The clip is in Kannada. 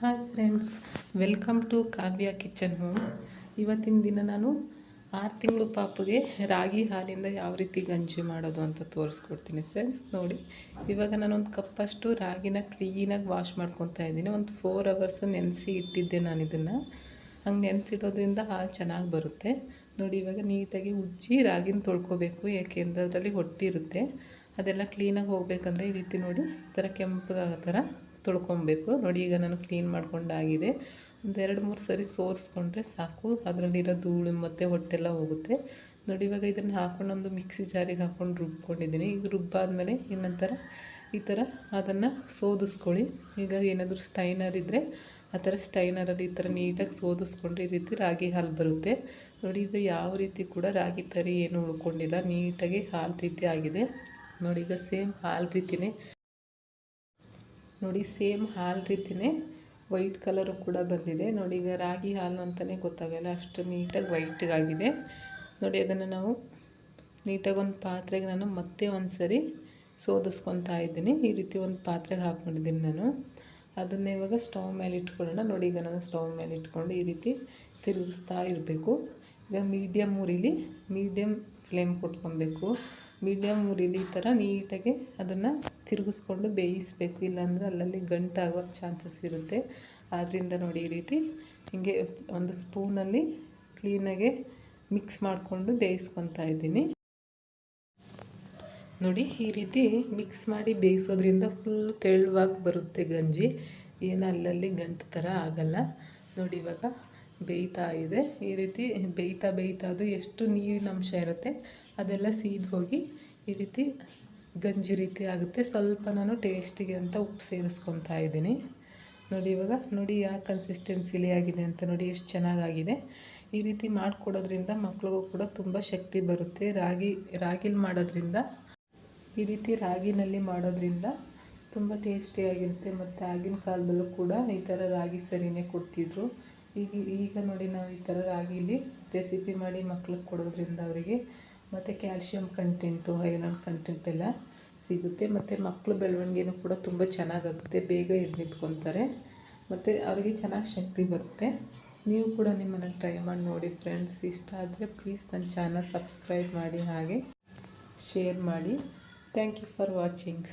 Hi friends welcome to Kavya kitchen home ಇವತ್ತಿನ ದಿನ ನಾನು ಆರು ತಿಂಗಳು ಪಾಪುಗೆ ರಾಗಿ ಹಾಲಿಂದ ಯಾವ ರೀತಿ ಗಂಜಿ ಮಾಡೋದು ಅಂತ ತೋರಿಸ್ಕೊಡ್ತೀನಿ ಫ್ರೆಂಡ್ಸ್ ನೋಡಿ. ಇವಾಗ ನಾನೊಂದು ಕಪ್ಪಷ್ಟು ರಾಗಿನ ಕ್ಲೀನಾಗಿ ವಾಶ್ ಮಾಡ್ಕೊತಾ ಇದ್ದೀನಿ. ಒಂದು ಫೋರ್ ಅವರ್ಸ್ ನೆನೆಸಿ ಇಟ್ಟಿದ್ದೆ ನಾನು ಇದನ್ನು. ಹಂಗೆ ನೆನೆಸಿಡೋದ್ರಿಂದ ಹಾಲು ಚೆನ್ನಾಗಿ ಬರುತ್ತೆ. ನೋಡಿ, ಇವಾಗ ನೀಟಾಗಿ ಉಜ್ಜಿ ರಾಗಿನ ತೊಳ್ಕೊಬೇಕು ಯಾಕೆಂದರೆ ಅದರಲ್ಲಿ ಹೊಟ್ಟಿರುತ್ತೆ. ಅದೆಲ್ಲ ಕ್ಲೀನಾಗಿ ಹೋಗ್ಬೇಕಂದ್ರೆ ಈ ರೀತಿ ನೋಡಿ, ಈ ಥರ ಕೆಂಪಗಾಗೋ ಥರ ತೊಳ್ಕೊಬೇಕು. ನೋಡಿ ಈಗ ನಾನು ಕ್ಲೀನ್ ಮಾಡ್ಕೊಂಡಾಗಿದೆ ಒಂದು ಎರಡು ಮೂರು ಸರಿ ಸೋರಿಸ್ಕೊಂಡ್ರೆ ಸಾಕು. ಅದರಲ್ಲಿರೋ ಧೂಳು ಮತ್ತು ಹೊಟ್ಟೆಲ್ಲ ಹೋಗುತ್ತೆ. ನೋಡಿ ಇವಾಗ ಇದನ್ನು ಹಾಕೊಂಡು ಒಂದು ಮಿಕ್ಸಿ ಜಾರಿಗೆ ಹಾಕ್ಕೊಂಡು ರುಬ್ಕೊಂಡಿದ್ದೀನಿ. ಈಗ ರುಬ್ಬಾದಮೇಲೆ ಇನ್ನೊಂಥರ ಈ ಥರ ಅದನ್ನು ಸೋದಿಸ್ಕೊಳ್ಳಿ. ಈಗ ಏನಾದರೂ ಸ್ಟೈನರ್ ಇದ್ದರೆ ಆ ಥರ ಸ್ಟೈನರಲ್ಲಿ ಈ ಥರ ನೀಟಾಗಿ ಸೋದಿಸ್ಕೊಂಡ್ರೆ ಈ ರೀತಿ ರಾಗಿ ಹಾಲು ಬರುತ್ತೆ. ನೋಡಿ ಇದು ಯಾವ ರೀತಿ ಕೂಡ ರಾಗಿ ತರಿ ಏನು ಉಳ್ಕೊಂಡಿಲ್ಲ. ನೀಟಾಗಿ ಹಾಲು ರೀತಿ ಆಗಿದೆ. ನೋಡಿ ಈಗ ಸೇಮ್ ಹಾಲು ರೀತಿಯೇ ನೋಡಿ ಸೇಮ್ ಹಾಲು ರೀತಿಯೇ ವೈಟ್ ಕಲರು ಕೂಡ ಬಂದಿದೆ. ನೋಡಿ ಈಗ ರಾಗಿ ಹಾಲು ಅಂತಲೇ ಗೊತ್ತಾಗಲ್ಲ, ಅಷ್ಟು ನೀಟಾಗಿ ವೈಟಾಗಿದೆ ನೋಡಿ ಅದನ್ನು ನಾವು ನೀಟಾಗಿ ಒಂದು ಪಾತ್ರೆಗೆ ನಾನು ಮತ್ತೆ ಒಂದು ಸರಿ ಸೋದಿಸ್ಕೊತಾ ಇದ್ದೀನಿ. ಈ ರೀತಿ ಒಂದು ಪಾತ್ರೆಗೆ ಹಾಕ್ಕೊಂಡಿದ್ದೀನಿ ನಾನು. ಅದನ್ನೇ ಇವಾಗ ಸ್ಟವ್ ಮೇಲೆ ಇಟ್ಕೊಳ್ಳೋಣ. ನೋಡಿ ಈಗ ನಾನು ಸ್ಟವ್ ಮೇಲೆ ಇಟ್ಕೊಂಡು ಈ ರೀತಿ ತಿರುಗಿಸ್ತಾ ಇರಬೇಕು. ಈಗ ಮೀಡಿಯಮ್ ಊರಿಲಿ ಮೀಡಿಯಮ್ ಫ್ಲೇಮ್ ಕೊಟ್ಕೊಬೇಕು ಮೀಡಿಯಮ್ ಉರಿಲಿ ಈ ಥರ ನೀಟಾಗಿ ಅದನ್ನು ತಿರುಗಿಸ್ಕೊಂಡು ಬೇಯಿಸಬೇಕು, ಇಲ್ಲಾಂದರೆ ಅಲ್ಲಲ್ಲಿ ಗಂಟಾಗೋ ಚಾನ್ಸಸ್ ಇರುತ್ತೆ. ಆದ್ದರಿಂದ ನೋಡಿ ಈ ರೀತಿ ಹಿಂಗೆ ಒಂದು ಸ್ಪೂನಲ್ಲಿ ಕ್ಲೀನಾಗೆ ಮಿಕ್ಸ್ ಮಾಡಿಕೊಂಡು ಬೇಯಿಸ್ಕೊತಾ ಇದ್ದೀನಿ. ನೋಡಿ ಈ ರೀತಿ ಮಿಕ್ಸ್ ಮಾಡಿ ಬೇಯಿಸೋದ್ರಿಂದ ಫುಲ್ ತೆಳುವಾಗಿ ಬರುತ್ತೆ ಗಂಜಿ. ಏನು ಅಲ್ಲಲ್ಲಿ ಗಂಟು ಥರ ಆಗಲ್ಲ. ನೋಡಿ ಇವಾಗ ಬೇಯ್ತಾ ಇದೆ. ಈ ರೀತಿ ಬೇಯ್ತಾ ಬೇಯ್ತಾ ಅದು ಎಷ್ಟು ನೀರಿನ ಅಂಶ ಇರುತ್ತೆ ಅದೆಲ್ಲ ಸೀದ್ ಹೋಗಿ ಈ ರೀತಿ ಗಂಜಿ ರೀತಿ ಆಗುತ್ತೆ. ಸ್ವಲ್ಪ ನಾನು ಟೇಸ್ಟಿಗೆ ಅಂತ ಉಪ್ಪು ಸೇರಿಸ್ಕೊತಾ ಇದ್ದೀನಿ. ನೋಡಿ ಇವಾಗ, ನೋಡಿ ಯಾವ ಕನ್ಸಿಸ್ಟೆನ್ಸಿಲಿ ಆಗಿದೆ ಅಂತ ನೋಡಿ ಎಷ್ಟು ಚೆನ್ನಾಗಾಗಿದೆ. ಈ ರೀತಿ ಮಾಡಿಕೊಡೋದ್ರಿಂದ ಮಕ್ಳಿಗೂ ಕೂಡ ತುಂಬ ಶಕ್ತಿ ಬರುತ್ತೆ. ರಾಗಿ, ರಾಗಿಲಿ ಮಾಡೋದ್ರಿಂದ, ಈ ರೀತಿ ರಾಗಿನಲ್ಲಿ ಮಾಡೋದ್ರಿಂದ ತುಂಬ ಟೇಸ್ಟಿಯಾಗಿರುತ್ತೆ ಮತ್ತು ಆಗಿನ ಕಾಲದಲ್ಲೂ ಕೂಡ ಈ ಥರ ರಾಗಿ ಸರಿನೇ ಕೊಡ್ತಿದ್ರು. ಈಗ ಈಗ ನೋಡಿ ನಾವು ಈ ಥರ ರಾಗಿಲಿ ರೆಸಿಪಿ ಮಾಡಿ ಮಕ್ಳಿಗೆ ಕೊಡೋದ್ರಿಂದ ಅವರಿಗೆ ಮತ್ತು ಕ್ಯಾಲ್ಶಿಯಂ ಕಂಟೆಂಟು ಐರನ್ ಕಂಟೆಂಟ್ ಎಲ್ಲ ಸಿಗುತ್ತೆ. ಮತ್ತು ಮಕ್ಕಳು ಬೆಳವಣಿಗೆನೂ ಕೂಡ ತುಂಬ ಚೆನ್ನಾಗಾಗುತ್ತೆ. ಬೇಗ ಎದ್ದು ನಿಂತ್ಕೊತಾರೆ. ಮತ್ತು ಅವರಿಗೆ ಚೆನ್ನಾಗಿ ಶಕ್ತಿ ಬರುತ್ತೆ. ನೀವು ಕೂಡ ನಿಮ್ಮನ್ನು ಟ್ರೈ ಮಾಡಿ ನೋಡಿ ಫ್ರೆಂಡ್ಸ್ ಇಷ್ಟ ಆದರೆ ಪ್ಲೀಸ್ ನನ್ನ ಚಾನಲ್ ಸಬ್ಸ್ಕ್ರೈಬ್ ಮಾಡಿ ಹಾಗೆ ಶೇರ್ ಮಾಡಿ. Thank you for watching